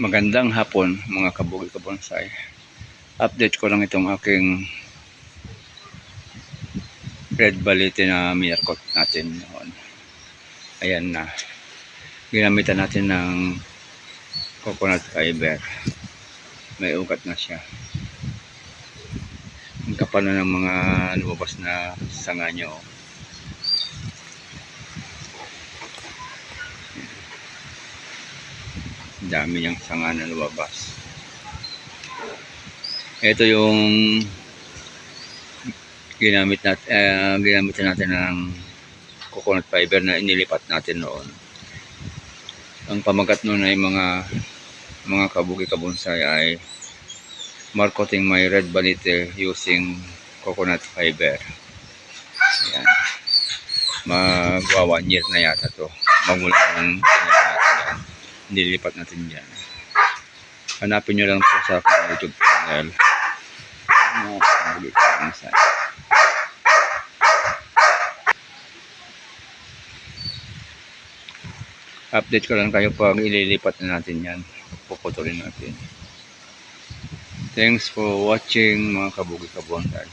Magandang hapon mga kabugi kabonsai. Update ko lang itong aking red balete na miyarkot natin noon. Ayan na. Ginamitan natin ng coconut fiber. May ugat na siya. Ang kapal ng mga lumabas na sanga nyo. Dami niyang sanga na lumabas. Ito yung ginamit natin, uh, ginamit natin ng coconut fiber na inilipat natin noon. Ang pamagat noon ay mga mga kabuki kabonsai ay marketing my red balite using coconut fiber. Ayan. Magwa one year na yata to. Magmula ng. Nililipat natin yan. Hanapin nyo lang po sa aking YouTube channel. Mga kabuki kabonsai. update ko lang kayo pag ililipat na natin yan puputulin natin thanks for watching mga kabugi kabontal